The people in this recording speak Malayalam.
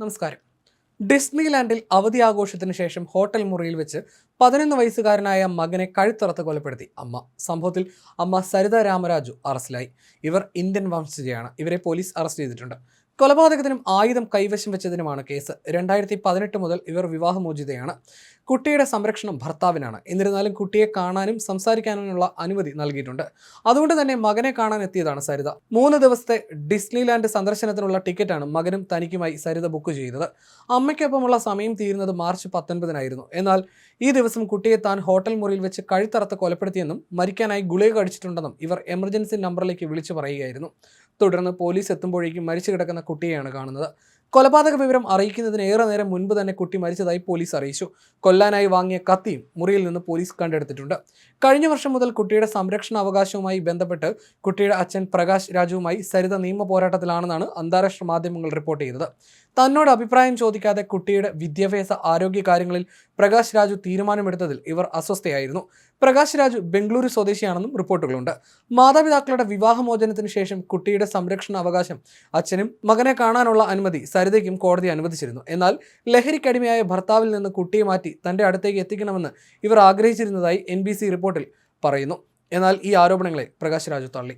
നമസ്കാരം. ഡിസ്നിലാൻഡിൽ അവധി ആഘോഷത്തിന് ശേഷം ഹോട്ടൽ മുറിയിൽ വെച്ച് പതിനൊന്ന് വയസ്സുകാരനായ മകനെ കഴുത്തറത്ത് കൊലപ്പെടുത്തി അമ്മ. സംഭവത്തിൽ അമ്മ സരിത രാമരാജു അറസ്റ്റിലായി. ഇവർ ഇന്ത്യൻ വംശജയാണ്. ഇവരെ പോലീസ് അറസ്റ്റ് ചെയ്തിട്ടുണ്ട്. കൊലപാതകത്തിനും ആയുധം കൈവശം വെച്ചതിനുമാണ് കേസ്. രണ്ടായിരത്തി പതിനെട്ട് മുതൽ ഇവർ വിവാഹമോചിതയാണ്. കുട്ടിയുടെ സംരക്ഷണം ഭർത്താവിനാണ്. എന്നിരുന്നാലും കുട്ടിയെ കാണാനും സംസാരിക്കാനുമുള്ള അനുമതി നൽകിയിട്ടുണ്ട്. അതുകൊണ്ട് തന്നെ മകനെ കാണാൻ എത്തിയതാണ് സരിത. മൂന്ന് ദിവസത്തെ ഡിസ്നിലാൻഡ് സന്ദർശനത്തിനുള്ള ടിക്കറ്റാണ് മകനും തനിക്കുമായി സരിത ബുക്ക് ചെയ്തത്. അമ്മയ്ക്കൊപ്പമുള്ള സമയം തീരുന്നത് മാർച്ച് പത്തൊൻപതിനായിരുന്നു. എന്നാൽ ഈ ദിവസം കുട്ടിയെ താൻ ഹോട്ടൽ മുറിയിൽ വെച്ച് കഴുത്തറത്ത് കൊലപ്പെടുത്തിയെന്നും മരിക്കാനായി ഗുളിക കഴിച്ചിട്ടുണ്ടെന്നും ഇവർ എമർജൻസി നമ്പറിലേക്ക് വിളിച്ചു പറയുകയായിരുന്നു. തുടർന്ന് പോലീസ് എത്തുമ്പോഴേക്കും മരിച്ചു കിടക്കുന്ന കുട്ടിയെയാണ് കാണുന്നത്. കൊലപാതക വിവരം അറിയിക്കുന്നതിന് ഏറെ നേരം മുൻപ് തന്നെ കുട്ടി മരിച്ചതായി പോലീസ് അറിയിച്ചു. കൊല്ലാനായി വാങ്ങിയ കത്തിയും മുറിയിൽ നിന്ന് പോലീസ് കണ്ടെടുത്തിട്ടുണ്ട്. കഴിഞ്ഞ വർഷം മുതൽ കുട്ടിയുടെ സംരക്ഷണ അവകാശവുമായി ബന്ധപ്പെട്ട് കുട്ടിയുടെ അച്ഛൻ പ്രകാശ് രാജുവുമായി സരിത നിയമ പോരാട്ടത്തിലാണെന്നാണ് അന്താരാഷ്ട്ര മാധ്യമങ്ങൾ റിപ്പോർട്ട് ചെയ്തത്. തന്നോട് അഭിപ്രായം ചോദിക്കാതെ കുട്ടിയുടെ വിദ്യാഭ്യാസ ആരോഗ്യ കാര്യങ്ങളിൽ പ്രകാശ് രാജു തീരുമാനമെടുത്തതിൽ ഇവർ അസ്വസ്ഥയായിരുന്നു. പ്രകാശ് രാജു ബംഗളൂരു സ്വദേശിയാണെന്നും റിപ്പോർട്ടുകളുണ്ട്. മാതാപിതാക്കളുടെ വിവാഹമോചനത്തിന് ശേഷം കുട്ടിയുടെ സംരക്ഷണ അവകാശം അച്ഛനും മകനെ കാണാനുള്ള അനുമതി സരിതയ്ക്കും കോടതി അനുവദിച്ചിരുന്നു. എന്നാൽ ലഹരിക്കടിമയായ ഭർത്താവിൽ നിന്ന് കുട്ടിയെ മാറ്റി തന്റെ അടുത്തേക്ക് എത്തിക്കണമെന്ന് ഇവർ ആഗ്രഹിച്ചിരുന്നതായി എൻ റിപ്പോർട്ടിൽ പറയുന്നു. എന്നാൽ ഈ ആരോപണങ്ങളെ പ്രകാശ് രാജു തള്ളി.